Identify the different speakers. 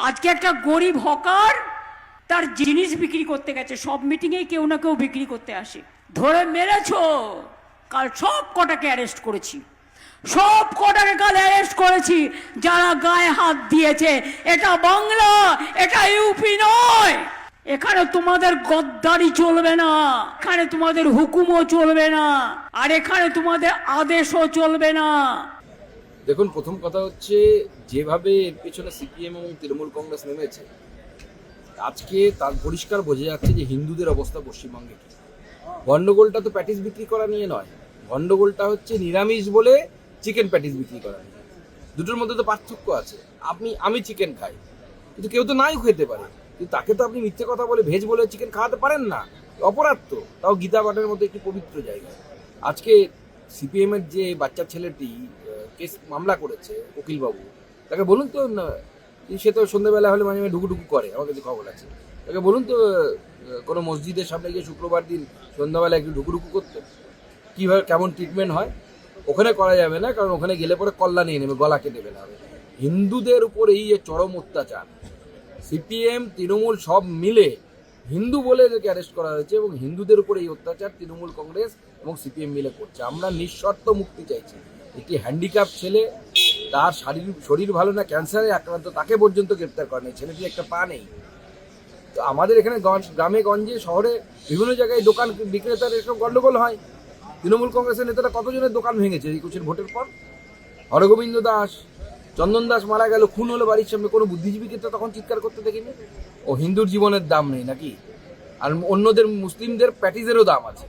Speaker 1: আজকে একটা গরিব হকার তার জিনিস বিক্রি করতে গেছে। সব মিটিংয়ে কেউ না কেউ বিক্রি করতে আসে। ধরে মেরেছো। কাল সব কটাকে অ্যারেস্ট করেছি। সব কটাকে কাল অ্যারেস্ট করেছি। যারা গায়ে হাত দিয়েছে, এটা বাংলা, এটা ইউপি নয়। এখানে তোমাদের গদ্দারি চলবে না। এখানে তোমাদের হুকুমও চলবে না। আর এখানে তোমাদের আদেশও চলবে না।
Speaker 2: দেখুন, প্রথম কথা হচ্ছে যেভাবে এর পেছনে সিপিএম এবং তৃণমূল কংগ্রেস নেমেছে, আজকে তার পরিষ্কার বোঝা যাচ্ছে যে হিন্দুদের অবস্থা পশ্চিমবঙ্গে কি। গন্ডগোলটা তো প্যাটিস বিক্রি করা নিয়ে নয়, গন্ডগোলটা হচ্ছে নিরামিষ বলে চিকেন প্যাটিস বিক্রি করা দুটোর মধ্যে তো পার্থক্য আছে, আপনি, আমি চিকেন খাই, কিন্তু কেউ তো নাই খেতে পারে। কিন্তু তাকে তো আপনি মিথ্যে কথা বলে ভেজ বলে চিকেন খাওয়াতে পারেন না, অপরাধ তো, তাও গীতা পাঠের মতো একটি পবিত্র জায়গা। আজকে সিপিএম এর যে বাচ্চা ছেলেটি কেস মামলা করেছে উকিলবাবু। তাকে বলুন তো সে তো সন্ধ্যেবেলা হলে মাঝে মাঝে ঢুকুঢুকু করে, আমার কাছে খবর আছে। তাকে বলুন তো কোনো মসজিদের সামনে গিয়ে শুক্রবার দিন সন্ধ্যাবেলা একটু ঢুকুঢুকু করতে। কীভাবে, কেমন ট্রিটমেন্ট হয়? ওখানে করা যাবে না, কারণ ওখানে গেলে পরে কল্লা নিয়ে নেবে গলা কেটে হবে হিন্দুদের উপর এই যে চরম অত্যাচার, সিপিএম, তৃণমূল সব মিলে হিন্দু বলে এদেরকে অ্যারেস্ট করা হয়েছে এবং হিন্দুদের উপর এই অত্যাচার তৃণমূল কংগ্রেস এবং সিপিএম মিলে করছে। আমরা নিঃশর্ত মুক্তি চাইছি। একটি হ্যান্ডিক্যাপ ছেলে, তার শারীরিক শরীর ভালো না ক্যান্সারে আক্রান্ত, তাকে পর্যন্ত গ্রেপ্তার করে নেই। ছেলেটির একটা পা নেই। তো আমাদের এখানে গ্রামে, গঞ্জে, শহরে বিভিন্ন জায়গায় দোকান বিক্রেতার এসব গন্ডগোল হয়। তৃণমূল কংগ্রেসের নেতারা কতজনের দোকান ভেঙেছে? একুশের ভোটের পর হরগোবিন্দ দাস, চন্দন দাস মারা গেল, খুন হলো বাড়ির সামনে। কোনো বুদ্ধিজীবীকে তো তখন চিৎকার করতে দেখিনি? ও হিন্দুর জীবনের দাম নেই নাকি? আর অন্যদের মুসলিমদের প্যাটিসেরও দাম আছে।